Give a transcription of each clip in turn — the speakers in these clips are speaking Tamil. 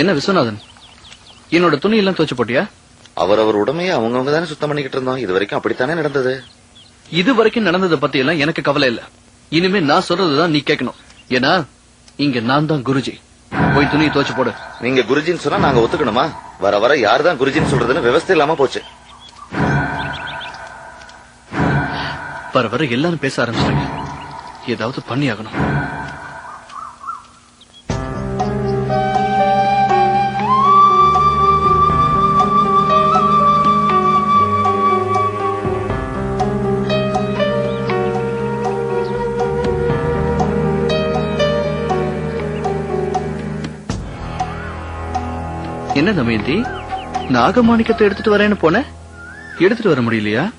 என்ன விஸ்வநாதன்? என்னோட துணி எல்லாம் துவைச்சு போட்டியா? அவரவர் உடமையை அவங்கவங்க தானே சுத்தம் பண்ணிக்கிட்டு இருந்தோம் இது வரைக்கும் அப்படித்தானே நடந்தது? இது வரைக்கும் நடந்ததை பத்தி எல்லாம் எனக்கு கவலை இல்ல. இனிமே நான் சொல்றதுதான் நீ கேட்கணும். ஏன்னா இங்க நான் தான் குருஜி. போய் துணியை துவைச்சு போடு. நீங்க குருஜின்னு சொன்னா நாங்க ஒத்துக்கணுமா? வர வர யார் தான் குருஜின்னு சொல்றதுன்னு விவசாய இல்லாம போச்சு. வர வர எல்லாரும் பேச ஆரம்பிச்சிட்டாங்க. ஏதாவது பண்ணி ஆகணும் என்ன தமயந்தி? நாகமாணிக்கத்தை எடுத்துட்டு வரேன்னு போன? எடுத்துட்டு வர முடியலையா?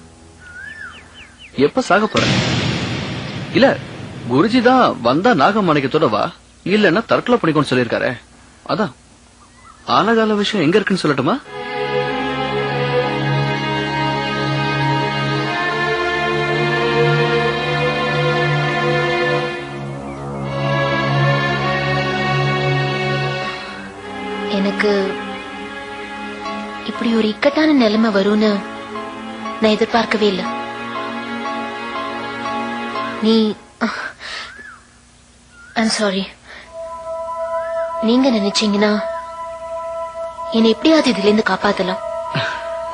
எப்ப சாக போற? இல்ல குருஜி தான் வந்தா நாகமாணிக்கத்தோட வா. இல்லன்னா தற்கொலை பண்ணிக்கோன்னு சொல்லியிருக்காரு. அதான். ஆலகால விஷயம் எங்க இருக்குன்னு சொல்லட்டுமா? எனக்கு இப்படி ஒரு இக்கட்டான நிலைமை வரும்னு நான் எதிர்பார்க்கவே இல்லை. நீ ஐம் சாரி நீங்க நினைச்சீங்கன்னா என்னை எப்படியாவது இதுல இருந்து காப்பாத்தலாம்.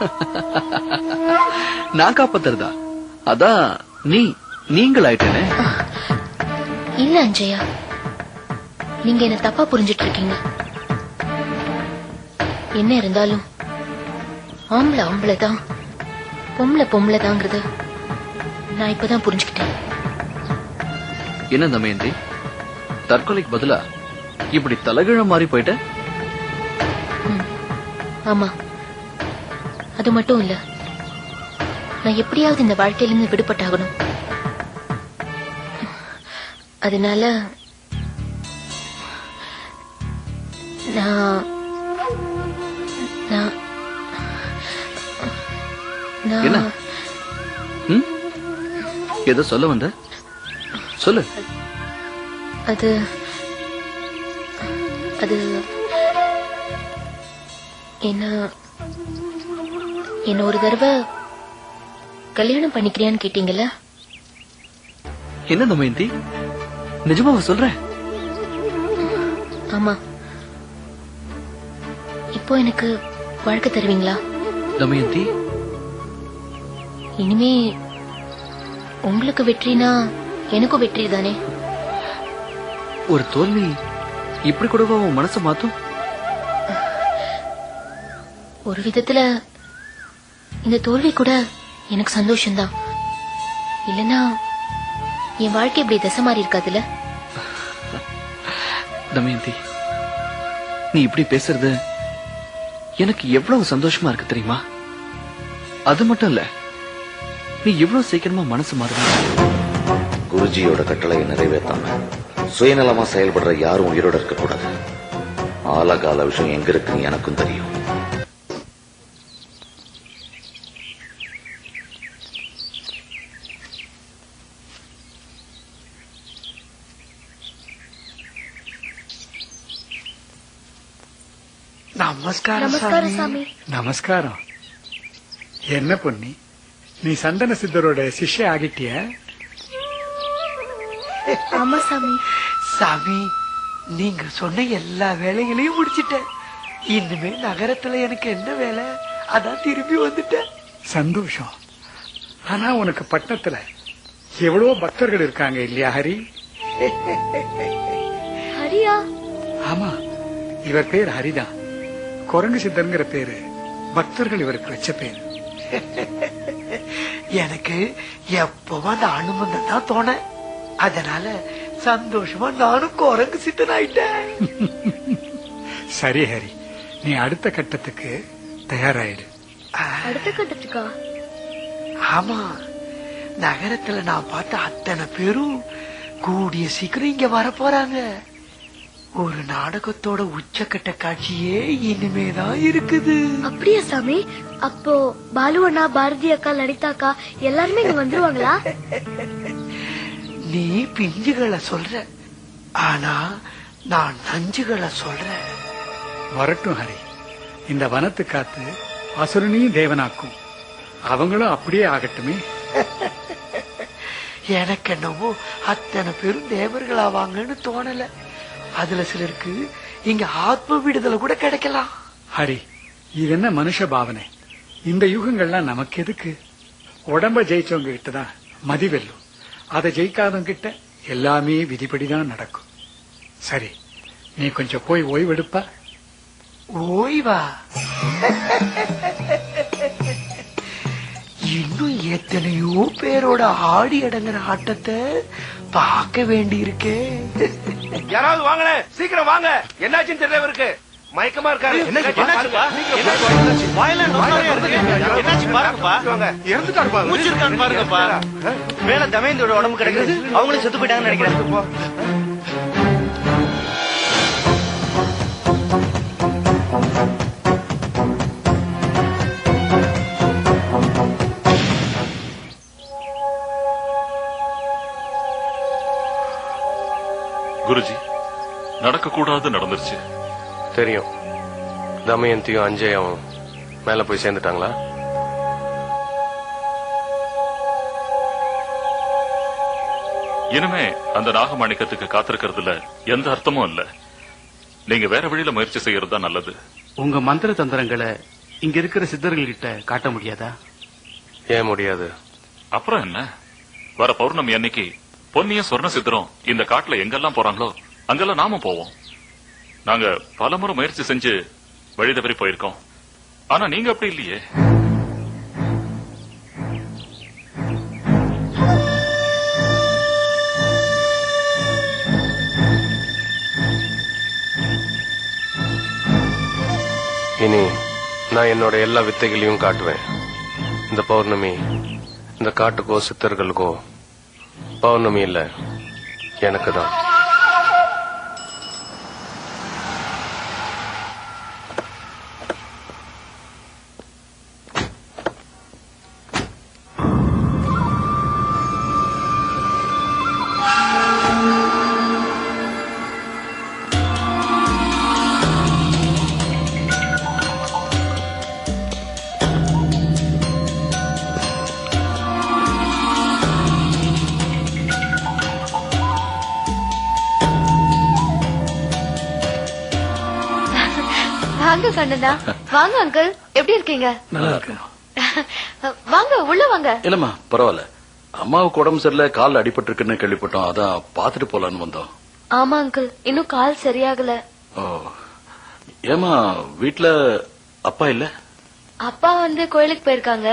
நான் காப்பாத்துறதா? அதான் நீ நீங்கள் ஆயிட்டேனே. இல்ல அஞ்சயா. நீங்க என்ன தப்பா புரிஞ்சிட்டு இருக்கீங்க என்ன இருந்தாலும் ஆம்பளை ஆம்பளை தான் பொம்பளை பொம்பளை தாங்கிறது நான் இப்பதான் புரிஞ்சுக்கிட்டேன். என்ன தமயந்தி? தற்கொலைக்கு பதிலா இப்படி தலைகீழ மாறி போயிட்ட? ஆமா. அது மட்டும் இல்ல. நான் எப்படியாவது இந்த வாழ்க்கையிலிருந்து விடுபட்டாகணும். அதனால நான் நான் ஏதோ சொல்ல வந்த? சொல்லு. அது அது என்ன என்ன ஒரு தடவை கல்யாணம் பண்ணிக்கிறியான்னு கேட்டீங்கல்ல? என்ன தமயந்தி நிஜமாவா சொல்றேன் ஆமா. இப்போ எனக்கு வழக்கு தருவீங்களா? தமயந்தி இனிமே உங்களுக்கு வெற்றினா எனக்கும் வெற்றி தானே? ஒரு தோல்வி இப்படி கூடவா உன் மனசை மாத்தும்? ஒரு விதத்துல இந்த தோல்வி கூட எனக்கு சந்தோஷம்தான். இல்லனா என் வாழ்க்கை இப்படி தசை மாறி இருக்காதுல்ல? தமயந்தி நீ இப்படி பேசுறது எனக்கு எவ்வளவு சந்தோஷமா இருக்கு தெரியுமா? அது மட்டும் இல்ல நீ இவ்வளவு சீக்கிரமா மனசு மாறுவ குருஜியோட கட்டளையை நிறைவேற்றாம சுயநலமா செயல்படுற யாரும் உயிரோட இருக்க கூடாது ஆலகால விஷயம் எங்க இருக்குன்னு எனக்கும் தெரியும். நமஸ்காரம் நமஸ்காரம், என்ன பொன்னி? நீ சந்தன சித்தரோட சிஷ்ய ஆகிட்டிய? ஆமா சாமி. சாமி நீங்க சொன்ன எல்லா வேலைகளையும் முடிச்சிட்டேன் இனிமே நகரத்துல எனக்கு என்ன வேலை? அதான் திரும்பி வந்துட்டேன். சந்தோஷம். ஆனா உனக்கு பட்டணத்துல எவ்வளவோ பக்தர்கள் இருக்காங்க இல்லையா ஹரி? ஹரியா? ஆமா இவர் பேர் ஹரிதான். குரங்கு சித்தர்ங்கிற பேரு பக்தர்கள் இவருக்கு வச்ச பேர். எனக்கு எப்பவும் அந்த அனுமந்தம் தான் தோண. அதனால சந்தோஷமா நானும் குரங்கு சித்தன் ஆயிட்டேன். சரி ஹரி. நீ அடுத்த கட்டத்துக்கு தயாராயிடு அடுத்த கட்டத்துக்கா? ஆமா. நகரத்துல நான் பார்த்த அத்தனை பேரும் கூடிய சீக்கிரம் இங்க வர போறாங்க. ஒரு நாடகத்தோட உச்சக்கட்ட காட்சியே இனிமேதான் இருக்குது. அப்படியா சாமி? அப்போ பாலு அண்ணா பாரதி அக்கா லலிதா அக்கா எல்லாருமே இங்க வந்துருவாங்களா? நீ பிஞ்சுகளை சொல்ற. ஆனா நான் நஞ்சுகளை சொல்றேன் வரட்டும் ஹரி. இந்த வனத்து காத்து அசுரனையும் தேவனாக்கும். அவங்களும் அப்படியே ஆகட்டுமே. எனக்கு என்னவோ அத்தனை பேரும் தேவர்கள் ஆவாங்கன்னு தோணல. அதுல சிலருக்கு இங்க ஆத்ம விடுதலை கூட கிடைக்கலாம். ஹரி இது என்ன மனுஷ பாவனை? இந்த யுகங்கள்லாம் நமக்கு எதுக்கு? உடம்ப ஜெயிச்சவங்க கிட்ட தான் மதி வெல்லும். அதை ஜெயிக்காதவங்க கிட்ட எல்லாமே விதிப்படிதான் நடக்கும். சரி நீ கொஞ்சம் போய் ஓய்வெடுப்பா ஓய்வா? இன்னும் எத்தனையோ பேரோட ஆடி அடங்குற ஆட்டத்தை பார்க்க வேண்டி இருக்கே யாராவது வாங்கல சீக்கிரம் வாங்க. என்னாச்சுன்னு தெரியல இவருக்கு. மயக்கமா இருக்காரு. இருக்கு. என்னாச்சு பாருங்கப்பா. மேல தமயந்தியோட உடம்பு கிடைக்குது. அவங்களும் செத்து போயிட்டாங்கன்னு நினைக்கிறேன். நடக்கக்கூடாது நடந்துருச்சு. தெரியும். தமயந்தியும் அஞ்சயும் மேல போய் சேர்ந்துட்டாங்களா? இனிமே அந்த நாகமாணிக்கத்துக்கு காத்திருக்கிறதுல எந்த அர்த்தமும் இல்ல. நீங்க வேற வழியில முயற்சி செய்யறது தான் நல்லது. உங்க மந்திர தந்திரங்களை இங்க இருக்கிற சித்தர்கள் கிட்ட காட்ட முடியாதா? ஏன் முடியாது? அப்புறம் என்ன? வர பௌர்ணமி அன்னைக்கு பொன்னியும் சொர்ண சித்தரும் இந்த காட்டுல எங்கெல்லாம் போறாங்களோ அங்கெல்லாம் நாம போவோம். நாங்க பலமுறை முயற்சி செஞ்சு வழி தவறி போயிருக்கோம். ஆனா நீங்க அப்படி இல்லையே. இனி நான் என்னோட எல்லா வித்தைகளையும் காட்டுவேன். இந்த பௌர்ணமி இந்த காட்டுக்கோ சித்தர்களுக்கோ பௌர்ணமி இல்ல எனக்கு தான். வாங்க கண்ணனா வாங்க அங்கிள் எப்படி இருக்கீங்க? நல்லா இருக்குமா வாங்க உள்ள வாங்க. இல்லம்மா பரவாயில்ல. அம்மாவுக்கு உடம்பு சரியில்லை கால் அடிபட்டு இருக்குன்னு கேள்விப்பட்டோம். அதான் பாத்துட்டு போலான்னு வந்தோம். ஆமா அங்கிள் இன்னும் கால் சரியாகல. ஓ. ஏமா வீட்ல அப்பா இல்ல? அப்பா வந்து கோயிலுக்கு போயிருக்காங்க.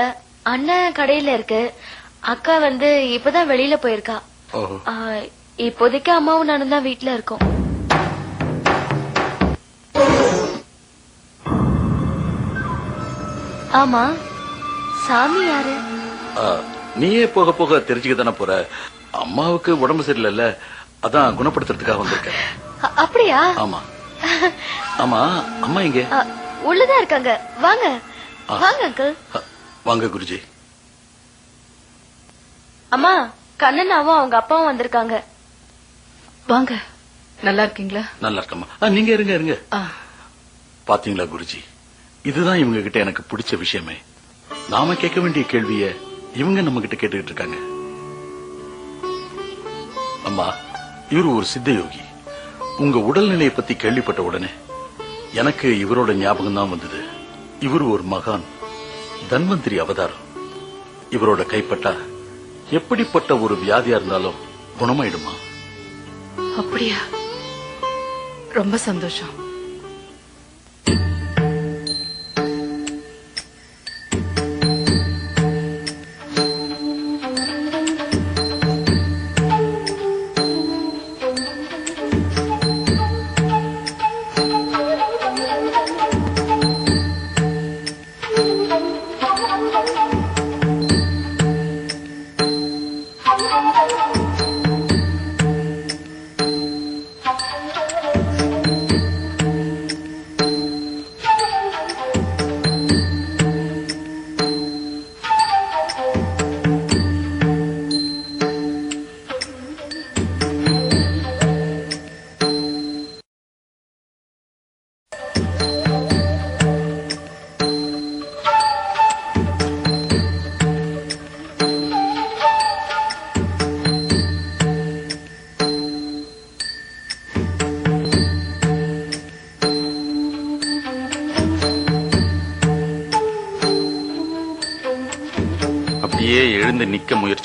அண்ணன் கடையில இருக்கு. அக்கா வந்து இப்பதான் வெளியில போயிருக்கா. இப்போதைக்கு அம்மாவும் நானும் தான் வீட்ல இருக்கோம். ஆமா. சாமி யாரு? ஆ, நீயே போக போக தெரிஞ்சுக்க தானே போற? அம்மாவுக்கு உடம்பு சரியில்லைல்ல அதான் குணப்படுத்துறதுக்காக வந்திருக்கேன். அப்படியா? ஆமா. ஆமா அம்மா இங்க அ, உள்ளதான் இருக்காங்க. வாங்க. வாங்க அங்கிள் வாங்க குருஜி. அம்மா கண்ணனாவும் அவங்க அப்பாவும் வந்திருக்காங்க. வாங்க. நல்லா இருக்கீங்களா? நல்லா இருக்கம்மா. நீங்க இருங்க இருங்க. பாத்தீங்களா குருஜி? இதுதான் இவங்க கிட்ட எனக்கு பிடிச்ச விஷயமே. நாம கேட்க வேண்டிய கேள்விய இவங்க நம்ம கிட்ட கேட்டுக்கிட்டு இருக்காங்க. அம்மா இவர் ஒரு சித்த யோகி உங்க உடல்நிலையை பத்தி கேள்விப்பட்ட உடனே எனக்கு இவரோட ஞாபகம் தான் வந்தது. இவர் ஒரு மகான். தன்வந்திரி அவதாரம். இவரோட கைப்பட்டா எப்படிப்பட்ட ஒரு வியாதியா இருந்தாலும் குணமாயிடுமா? அப்படியா? ரொம்ப சந்தோஷம்.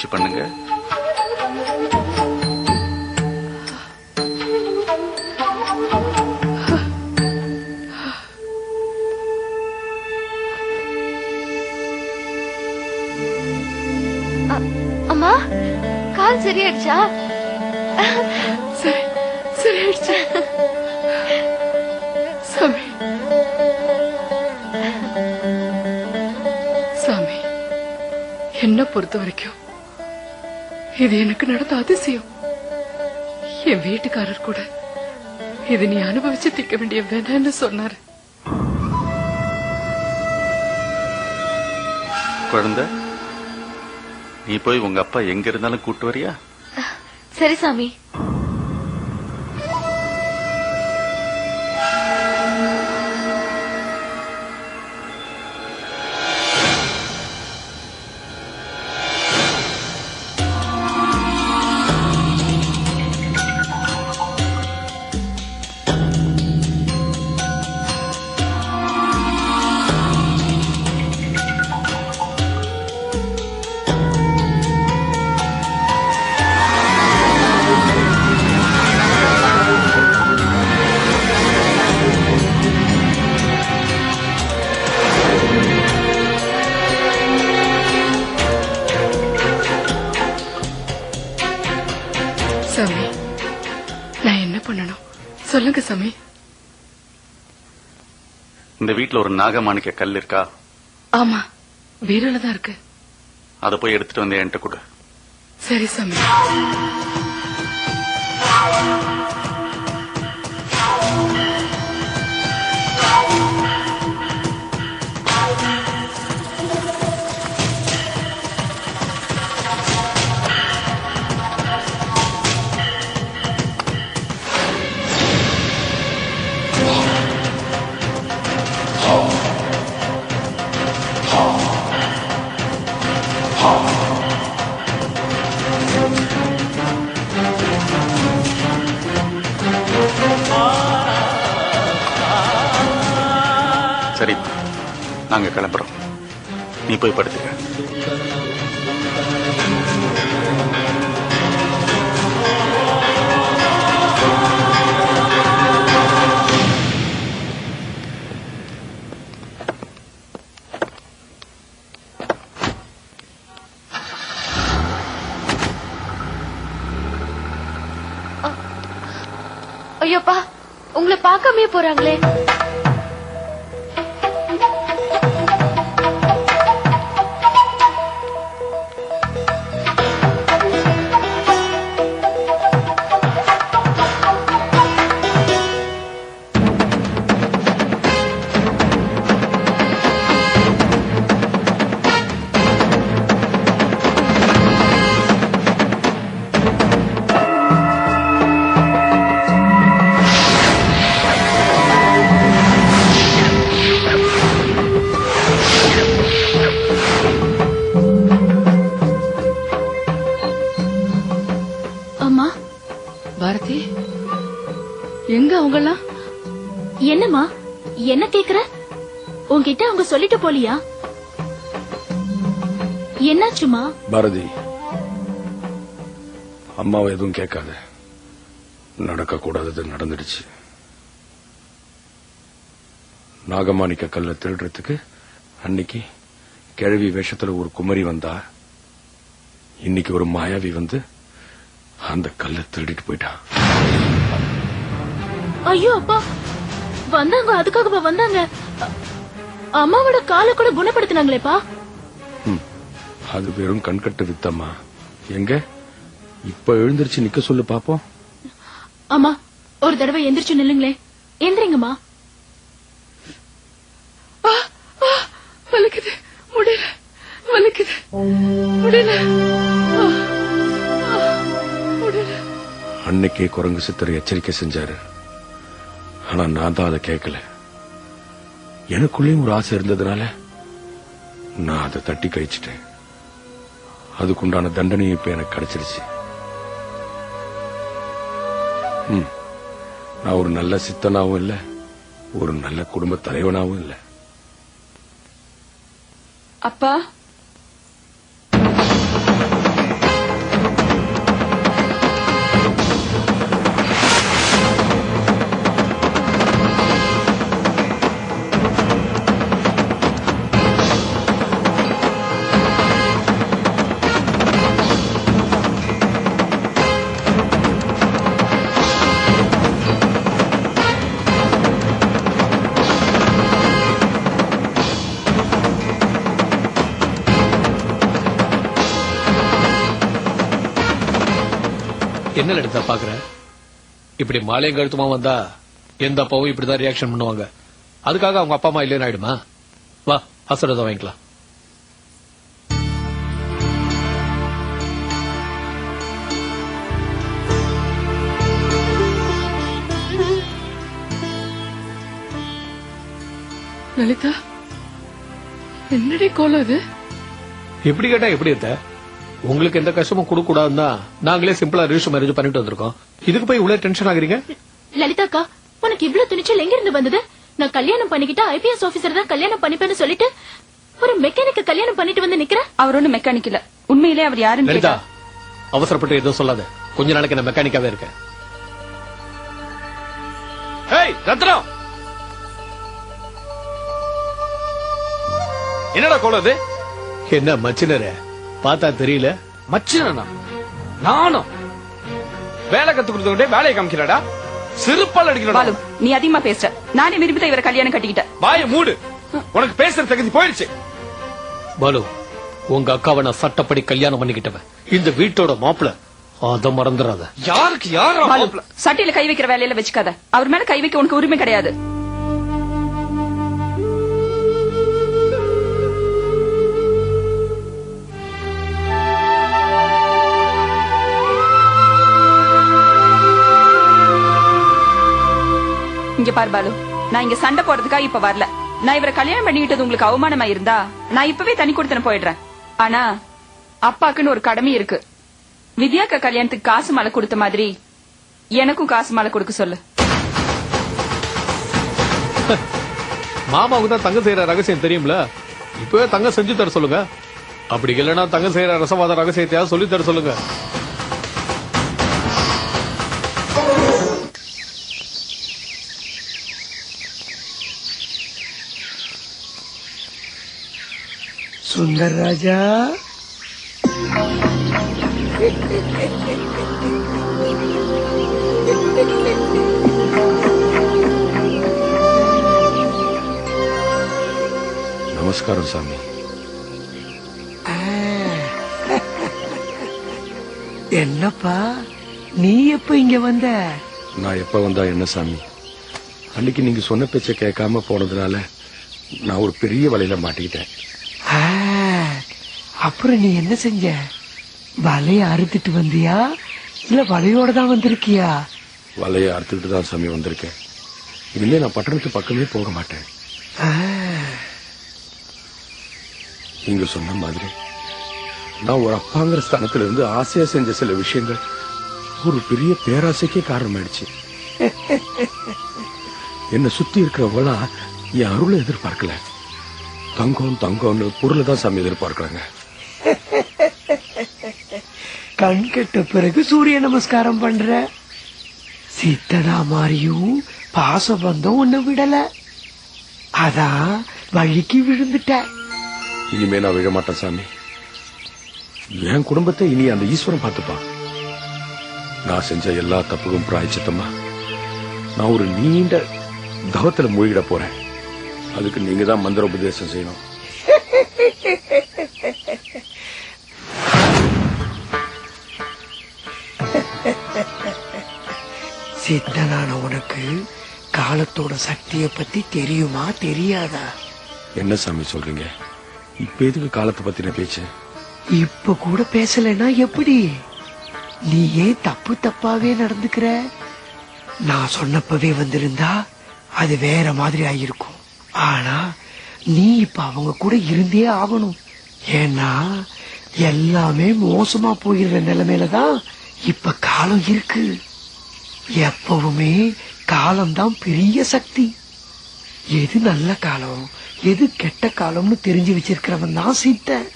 முயற்சி பண்ணுங்க. அம்மா கால் சரியாயிடுச்சா? சரி சரியாயிடுச்சு. சாமி. சாமி என்ன பொறுத்த வரைக்கும் இது எனக்கு நடந்த அதிசயம். என் வீட்டுக்காரர் கூட இது நீ அனுபவிச்சு திக்க வேண்டிய வேணான்னு சொன்னாரு. குழந்தை நீ போய் உங்க அப்பா எங்க இருந்தாலும் கூட்டு வரியா? சரி சாமி சாமி. இந்த வீட்ல ஒரு நாகமாணிக்க கல் இருக்கா? ஆமா வீரல தான் இருக்கு. அதை போய் எடுத்துட்டு வந்து என்கிட்ட கொடு. சரி சாமி. நாங்க கிளம்புறோம். நீ போய் படுத்துக்க. ஐயோப்பா உங்களை பார்க்காமே போறாங்களே. அவங்க சொல்லிட்டு போலியா? என்னாச்சுமா பாரதி அம்மாவை எதுவும் கேட்காத. நடக்க கூடாதது நடந்துடுச்சு. நாகமாணிக்க கல்ல திருடுறதுக்கு அன்னைக்கு கிழவி வேஷத்துல ஒரு குமரி வந்தா இன்னைக்கு ஒரு மாயாவி வந்து அந்த கல்ல திருடிட்டு போயிட்டான் ஐயோ அப்பா வந்தாங்க அதுக்காகவா வந்தாங்க? அம்மாவோட காலை கூட குணப்படுத்தினாங்களேப்பா. அது வெறும் கண்கட்டு வித்தம்மா. எங்க? இப்ப எழுந்திருச்சு நிக்க சொல்லு பாப்போம். அம்மா ஒரு தடவை எந்திரிச்சு நில்லுங்களே. எந்திரிங்கம்மா. வலிக்குது. முடியல. வலிக்குது. முடியல. அன்னைக்கே குரங்கு சித்தர் எச்சரிக்கை செஞ்சாரு. ஆனா நான் தான் அதை கேட்கல எனக்குள்ளேயும் ஒரு ஆசை இருந்ததுனால நான் அதை தட்டி கழிச்சிட்டேன். அதுக்குண்டான தண்டனையும் இப்ப எனக்கு கிடைச்சிருச்சு. நான் ஒரு நல்ல சித்தனாவும் இல்ல ஒரு நல்ல குடும்ப தலைவனாவும் இல்லை. அப்பா என்ன லலிதா பாக்குற இப்படி மாலையும் கழுத்துமா வந்தா எந்த அப்பாவும் இப்படிதான் ரியாக்ஷன் பண்ணுவாங்க. அதுக்காக அவங்க அப்பா அம்மா இல்லைன்னு ஆயிடுமா? வா ஆசீர்வாதம் வாங்கிக்கலாம். லலிதா என்னடி கோலம் இது எப்படி கேட்டா எப்படி இருந்த உங்களுக்கு எந்த கஷ்டமும் கொடுக்க கூடாதுன்னா நாங்களே சிம்பிளா ரிஜிஸ்டர் மேரேஜ் பண்ணிட்டு வந்திருக்கோம். இதுக்கு போய் இவ்வளவு டென்ஷன் ஆகுறீங்க? லலிதாக்கா உனக்கு இவ்ளோ துணிச்சல் எங்க இருந்து வந்தது? நான் கல்யாணம் பண்ணிக்கிட்டா ஐபிஎஸ் ஆபீசர் தான் கல்யாணம் பண்ணிப்பேன்னு சொல்லிட்டு ஒரு மெக்கானிக்க கல்யாணம் பண்ணிட்டு வந்து நிக்கிற? அவர் ஒண்ணு மெக்கானிக் இல்ல. உண்மையிலே அவர் யாருன்னு லலிதா அவசரப்பட்டு எதுவும் சொல்லாத. கொஞ்ச நாளைக்கு நான் மெக்கானிக்காவே இருக்கேன். ரத்னம்! என்னடா கோலம் இது என்ன மச்சினரே? பார்த்தா தெரியல. மச்சினா நானும். வேலை கத்து கொடுத்தவங்க வேலையை காமிக்கிறாடா? செருப்பால் அடிக்கிறடா? பாலு நீ அதிகமா பேசுற. நானே விரும்பி தான் இவரை கல்யாணம் கட்டிக்கிட்டேன். வாய மூடு. உனக்கு பேசுற தகுதி போயிடுச்சு. பாலு உங்க அக்காவை நான் சட்டப்படி கல்யாணம் பண்ணிக்கிட்டவன். இந்த வீட்டோட மாப்பிள அத மறந்துடாத யாருக்கு யாரா பாலு மாப்பிள? சட்டையில கை வைக்கிற வேலையில வச்சுக்காத. அவர் மேல கை வைக்க உனக்கு உரிமை கிடையாது. இங்க பாரு பாலு. நான் இங்க சண்டை போடுறதுக்காக இப்ப வரல. நான் இவரை கல்யாணம் பண்ணிக்கிட்டது உங்களுக்கு அவமானமா இருந்தா நான் இப்பவே தனி கொடுத்தன போயிடுறேன். ஆனா அப்பாக்குன்னு ஒரு கடமை இருக்கு. வித்யாக்கா கல்யாணத்துக்கு காசு மாலை கொடுத்த மாதிரி எனக்கும் காசு மாலை கொடுக்க சொல்லு. மாமாவுக்கு தான் தங்கம் செய்யற ரகசியம் தெரியும்ல? இப்பவே தங்கம் செஞ்சு தர சொல்லுங்க. அப்படி இல்லைன்னா தங்கம் செய்யற ரசவாத ரகசியத்தையா சொல்லி தர சொல்லுங்க. சுந்தர் ராஜா நமஸ்காரம் சாமி. என்னப்பா நீ எப்ப இங்க வந்த? நான் எப்ப வந்தா என்ன சாமி? அன்னைக்கு நீங்க சொன்ன பேச்ச கேட்காம போனதுனால நான் ஒரு பெரிய வலையில மாட்டிக்கிட்டேன். அப்புறம் நீ என்ன செஞ்ச? வலைய அறுத்துட்டு வந்தியா? இல்ல வலையோட தான் வந்திருக்கியா? வலையை அறுத்துக்கிட்டு தான் சாமி வந்திருக்கேன். இனிமே நான் பட்டணத்து பக்கமே போக மாட்டேன். நீங்க சொன்ன மாதிரி நான் ஒரு அப்பாங்கிற ஸ்தானத்துல இருந்து ஆசையா செஞ்ச சில விஷயங்கள் ஒரு பெரிய பேராசைக்கே காரணமாயிடுச்சு. என்னை சுத்தி இருக்கிறவங்களாம் என் அருளை எதிர்பார்க்கல. தங்கம் தங்கம்னு பொருளை தான் சாமி எதிர்பார்க்கறாங்க. கண் கெட்ட பிறகு சூரிய நமஸ்காரம் பண்ற. சித்தனா மாறியும் பாசபந்தம் ஒண்ணு விடல. அதான் வழிக்கு விழுந்துட்ட. இனிமே நான் விழ மாட்டேன் சாமி. என் குடும்பத்தை இனி அந்த ஈஸ்வரன் பார்த்துப்பான். நான் செஞ்ச எல்லா தப்புக்கும் பிராய்ச்சித்தமா நான் ஒரு நீண்ட தவத்துல மூழ்கிட போறேன். அதுக்கு நீங்க தான் மந்திர உபதேசம் செய்யணும். சித்தனான உனக்கு காலத்தோட சக்தியை பத்தி தெரியுமா தெரியாதா? என்ன சாமி சொல்றீங்க? இப்ப எதுக்கு காலத்தை பத்தின பேச்சு? இப்ப கூட பேசலைன்னா எப்படி? நீ ஏன் தப்பு தப்பாவே நடந்துக்கிற? நான் சொன்னப்பவே வந்திருந்தா அது வேற மாதிரி ஆயிருக்கும். ஆனா நீ இப்ப அவங்க கூட இருந்தே ஆகணும். ஏன்னா எல்லாமே மோசமா போயிடுற நிலைமையில தான் இப்ப காலம் இருக்கு. எப்பவுமே காலம்தான் பெரிய சக்தி. எது நல்ல காலம் எது கெட்ட காலம்னு தெரிஞ்சு வச்சிருக்கிறவன் தான் சித்தன்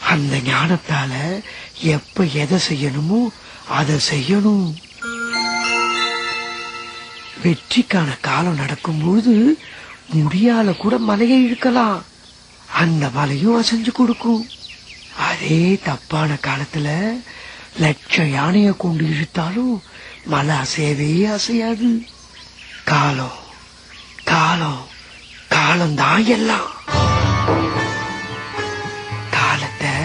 அந்த ஞானத்தால எப்ப எதை செய்யணுமோ அதை செய்யணும். வெற்றிக்கான காலம் நடக்கும்போது முடியால கூட மலையை இழுக்கலாம். அந்த மலையும் அசைஞ்சு கொடுக்கும். அதே தப்பான காலத்துல லட்சம் யானையை கொண்டு இழுத்தாலும் மன அசையவே அசையாது. காலம் காலம் காலம்தான் எல்லாம். காலத்தை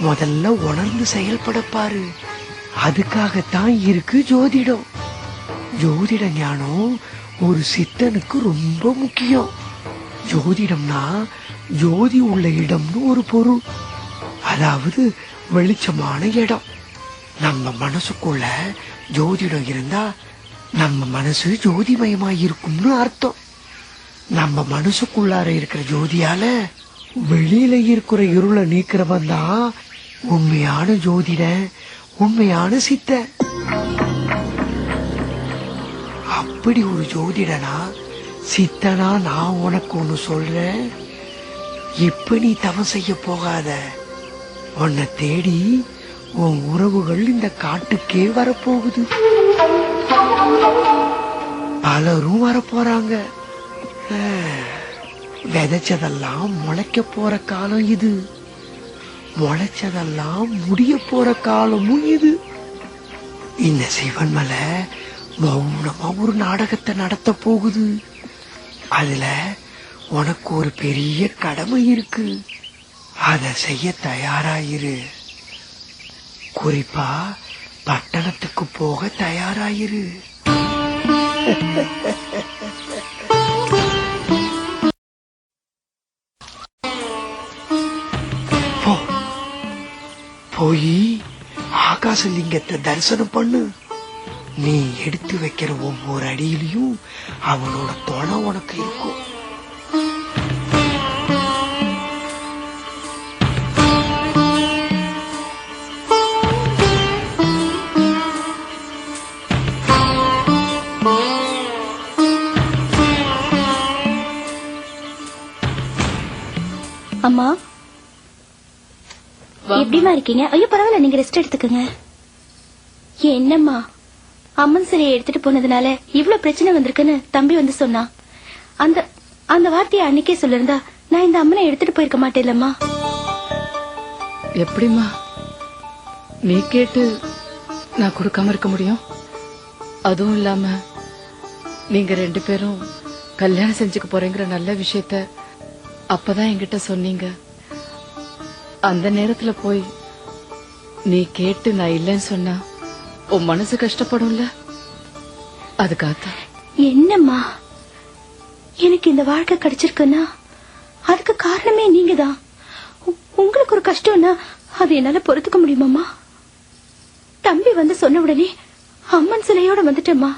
முதல்ல உணர்ந்து செயல்பட பாரு அதுக்காகத்தான் இருக்கு ஜோதிடம். ஜோதிட ஞானம் ஒரு சித்தனுக்கு ரொம்ப முக்கியம். ஜோதிடம்னா ஜோதி உள்ள இடம்னு ஒரு பொருள். அதாவது வெளிச்சமான இடம். நம்ம மனசுக்குள்ள ஜோதிடம் இருந்தா நம்ம மனசு ஜோதிமயமாக இருக்கும்னு அர்த்தம். நம்ம மனசுக்குள்ளார இருக்கிற ஜோதியால வெளியில இருக்கிற இருளை நீக்கிறவன் தான் உண்மையான ஜோதிட உண்மையான சித்த. அப்படி ஒரு ஜோதிடனா சித்தனா நான் உனக்கு ஒன்று சொல்றேன். இப்ப நீ தவம் செய்ய போகாத. உன்னை தேடி உன் உறவுகள் இந்த காட்டுக்கே வரப்போகுது. பலரும் வரப்போறாங்க. விதைச்சதெல்லாம் முளைக்க போற காலம் இது. முளைச்சதெல்லாம் முடிய போற காலமும் இது. இந்த சிவன் மலை மௌனமா ஒரு நாடகத்தை நடத்த போகுது. அதுல உனக்கு ஒரு பெரிய கடமை இருக்கு. அதை செய்ய தயாராயிரு. குறிப்பா பட்டணத்துக்கு போக தயாராயிரு. போய் ஆகாசலிங்கத்தை தரிசனம் பண்ணு. நீ எடுத்து வைக்கிற ஒவ்வொரு அடியிலையும் அவனோட தொலை உனக்கு இருக்கும். அம்மா. எப்படிமா இருக்கீங்க? ஐயோ பரவாயில்ல நீங்க ரெஸ்ட் எடுத்துக்கங்க. என்னம்மா? அம்மன் சிலையை எடுத்துட்டு போனதுனால இவ்ளோ பிரச்சனை வந்திருக்குன்னு தம்பி வந்து சொன்னான் அந்த அந்த வார்த்தையை அன்னைக்கே சொல்லிருந்தா நான் இந்த அம்மனை எடுத்துட்டு போயிருக்க மாட்டேன்லம்மா. எப்படிம்மா? நீ கேட்டு நான் கொடுக்காம இருக்க முடியும்? அதுவும் இல்லாம நீங்க ரெண்டு பேரும் கல்யாணம் செஞ்சுக்க போறேங்கிற நல்ல விஷயத்த அப்பதான் என்கிட்ட சொன்னீங்க. அந்த நேரத்துல போய் நீ கேட்டு நான் இல்லைன்னு சொன்னா உன் மனசு கஷ்டப்படும்ல? அதுக்காக என்னம்மா? எனக்கு இந்த வாழ்க்கை கிடைச்சிருக்குன்னா அதுக்கு காரணமே நீங்க தான் உங்களுக்கு ஒரு கஷ்டம்னா அது என்னால பொறுத்துக்க முடியுமாம்மா? தம்பி வந்து சொன்ன உடனே அம்மன் சிலையோட வந்துட்டேம்மா.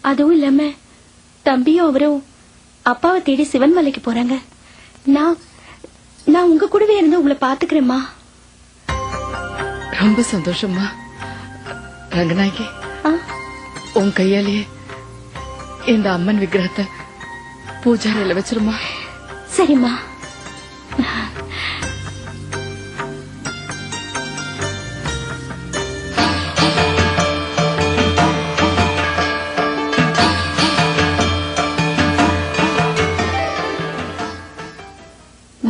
அதுவும் இல்லாம தம்பியும் அவரும் அப்பாவை தேடி சிவன் மலைக்கு போறாங்க. நான் நான் உங்க கூடவே இருந்து உங்களை பாத்துக்கிறேம்மா ரொம்ப சந்தோஷம்மா. ரங்கநாயகி உன் கையாலேயே இந்த அம்மன் விக்கிரகத்தை பூஜாரில வச்சிருமா? சரிம்மா.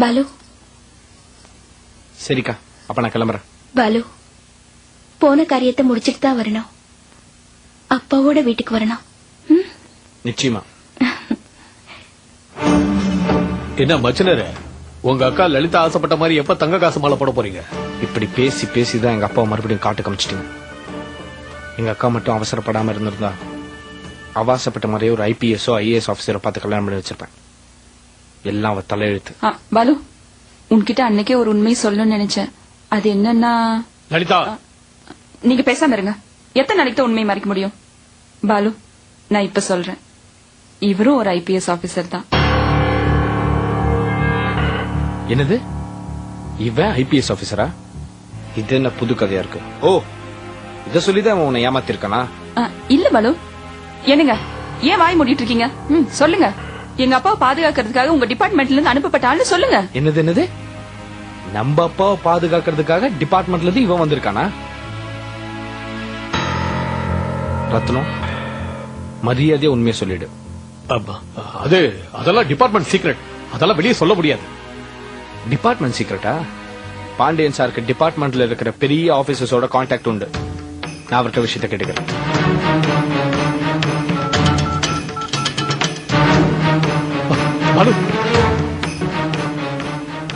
பாலு. சரிக்கா அப்ப நான் கிளம்புறேன். பாலு போன காரியத்தை முடிச்சிட்டு தான் வரணும். அப்பாவோட வீட்டுக்கு வரணும்? நிச்சயமா. என்ன மச்சினரு உங்க அக்கா லலிதா ஆசைப்பட்ட மாதிரி எப்ப தங்க காசு மாலை போட போறீங்க? இப்படி பேசி பேசி தான் எங்க அப்பாவை மறுபடியும் காட்டு காமிச்சிட்டீங்க எங்க அக்கா மட்டும் அவசரப்படாம இருந்திருந்தா அவாசப்பட்ட மாதிரியே ஒரு ஐபிஎஸ்ஓ ஐஏஎஸ் ஆபீசரை பார்த்து கல்யாணம் பண்ணி வச்சிருப்பேன். எல்லாம் அவ தலையெழுத்து. ஆ, பாலு உன்கிட்ட அன்னைக்கே ஒரு உண்மை சொல்லணும்னு நினைச்சேன். அது என்னன்னா லலிதா! நீங்க பேசாம இருங்க. எத்தனை நாளைக்கு தான் உண்மையை மறைக்க முடியும்? பாலு நான் இப்ப சொல்றேன். இவரும் ஒரு ஐபிஎஸ் ஆபீசர் தான். என்னது? இவன் ஐபிஎஸ் ஆபீசரா இது என்ன புது கதையா இருக்கு? ஓ இத சொல்லிதான் அவன் உன்னை ஏமாத்திருக்கானா? ஆ, இல்ல பாலு. என்னங்க? ஏன் வாய் மூடிட்டு இருக்கீங்க? ம், சொல்லுங்க. எங்க அப்பாவை பாதுகாக்கிறதுக்காக உங்க டிபார்ட்மெண்ட்ல இருந்து அனுப்பப்பட்ட ஆளு சொல்லுங்க. என்னது என்னது? நம்ம அப்பாவை பாதுகாக்கிறதுக்காக டிபார்ட்மெண்ட்ல இருந்து இவன் வந்திருக்கானா? ரத்னம் மரியாதையா உண்மையை சொல்லிடு. அது அதெல்லாம் டிபார்ட்மெண்ட் சீக்ரெட் அதெல்லாம் வெளியே சொல்ல முடியாது. டிபார்ட்மெண்ட் சீக்கிரட்டா பாண்டியன் சாருக்கு டிபார்ட்மெண்ட்ல இருக்கிற பெரிய ஆபீசர்ஸோட கான்டாக்ட் உண்டு. நான் அவர்கிட்ட விஷயத்த கேட்டுக்கிறேன்.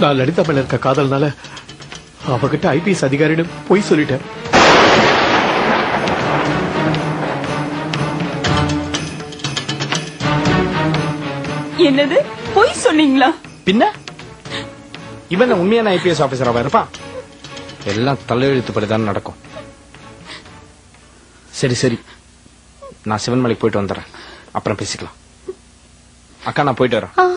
நான் லலிதா மேல இருக்க காதல்னால அவகிட்ட ஐபிஎஸ் அதிகாரியிடம் பொய் சொல்லிட்டேன். என்னது? பொய் சொன்னீங்களா? பின்ன? இவன் உண்மையான ஐபிஎஸ் ஆபீசராவா இருப்பா எல்லாம் தலையெழுத்துப்படிதான் நடக்கும். சரி சரி. நான் சிவன்மலைக்கு போயிட்டு வந்துடுறேன். அப்புறம் பேசிக்கலாம். அக்கா நான் போயிட்டு வரேன்.